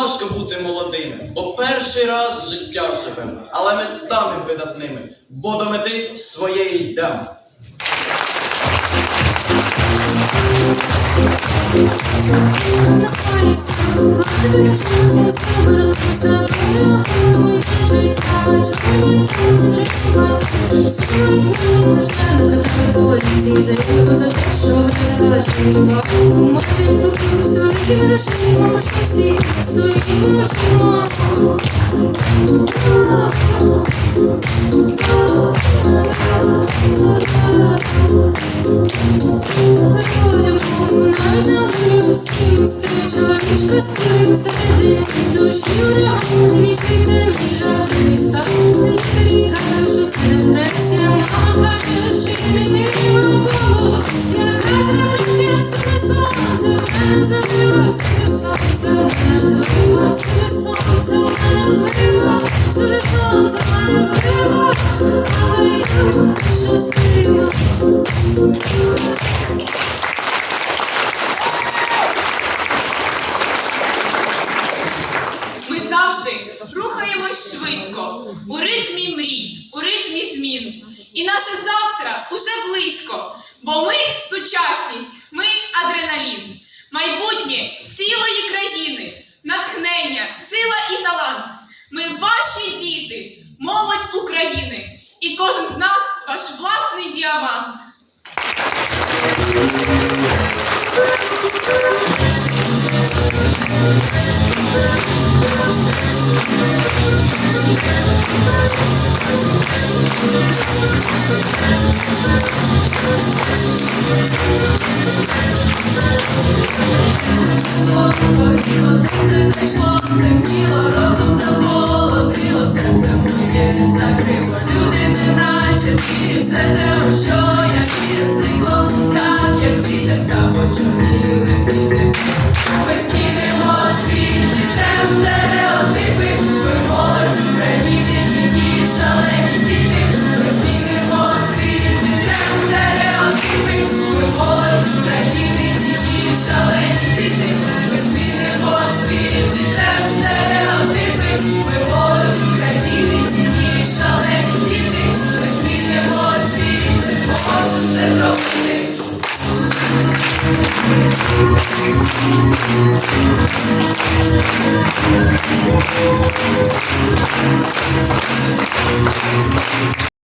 Важко бути молодими, бо перший раз життя живем, але ми станемо видатними, бо до мети своєї йдемо. Своїми очима навіть на волю всім стає чоловічка сірий всередині душі ураган вічний мій жахливий стан лікарі кажуть, що це депресія мама каже, що я не вірю кого якраз репресія Ми завжди рухаємось швидко, у ритмі мрій, у ритмі змін. І наше завтра уже близько, бо ми сучасність, ми адреналін, майбутнє цілої країни, натхнення, сила і талант. Ми ваші діти, молодь України, і кожен з нас ваш власний діамант. Закрило люди, неначе всі все те. Wait, Thank you.